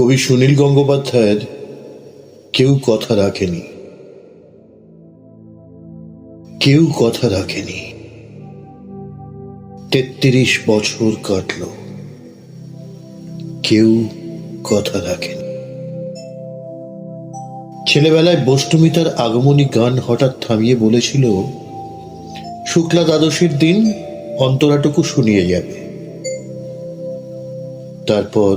কবি সুনীল গঙ্গোপাধ্যায়ের কেউ কথা রাখেনি। কেউ কথা রাখেনি। তেত্রিশ বছর কাটল। কেউ কথা রাখেনি। ছেলেবেলায় বষ্টমিতার আগমনী গান হঠাৎ থামিয়ে বলেছিল, শুক্লা দ্বাদশীর দিন অন্তরাটুকু শুনিয়ে যাবে। তারপর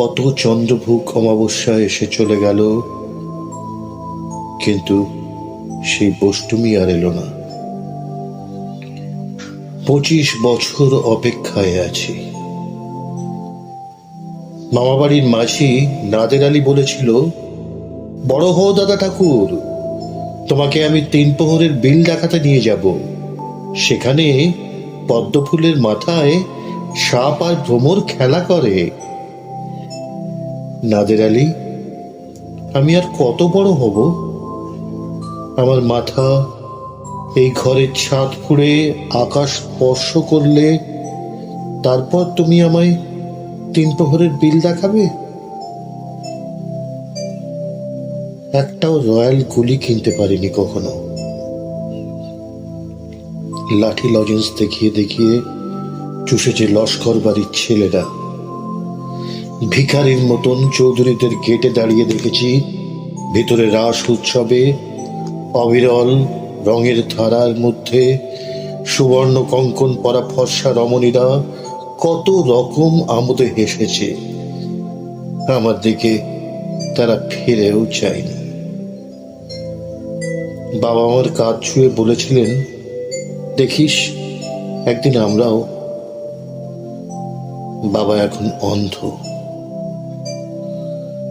কত চন্দ্রভুক অমাবস্যা এসে চলে গেল, কিন্তু সেই বষ্টমী আর এলো না। পঁচিশ বছর অপেক্ষায় আছি। মামাবাড়ির মাঝি নাদের আলী বলেছিল, বড় হও দাদা ঠাকুর, তোমাকে আমি তিন প্রহরের বিল দেখাতে নিয়ে যাব। সেখানে পদ্মফুলের মাথায় সাপ আর ভ্রমর খেলা করে। নাদের আলী, আমি আর কত বড় হব? আমার মাথা এই ঘরের ছাদ ফুঁড়ে আকাশ স্পর্শ করলে তারপর তুমি আমায় তিন প্রহরের বিল দেখাবে? একটাও রয়্যাল গুলি কিনতে পারিনি কখনো। লাঠি লজেন্স দেখিয়ে দেখিয়ে চুষেছে লস্কর বাড়ির ছেলেরা। ভিখারির মতন চৌধুরীদের গেটে দাঁড়িয়ে দেখেছি। ভেতরে রাস উৎসবে অবিরল রঙের ধারার মধ্যে সুবর্ণ কঙ্কন পরা ফর্সা রমণীরা কত রকম আমোদে হেসেছে। আমার দিকে তারা ফিরেও চায়নি। বাবা আমার কাজ ছুঁয়ে বলেছিলেন, দেখিস, একদিন আমরাও বাবা এখন অন্ধ।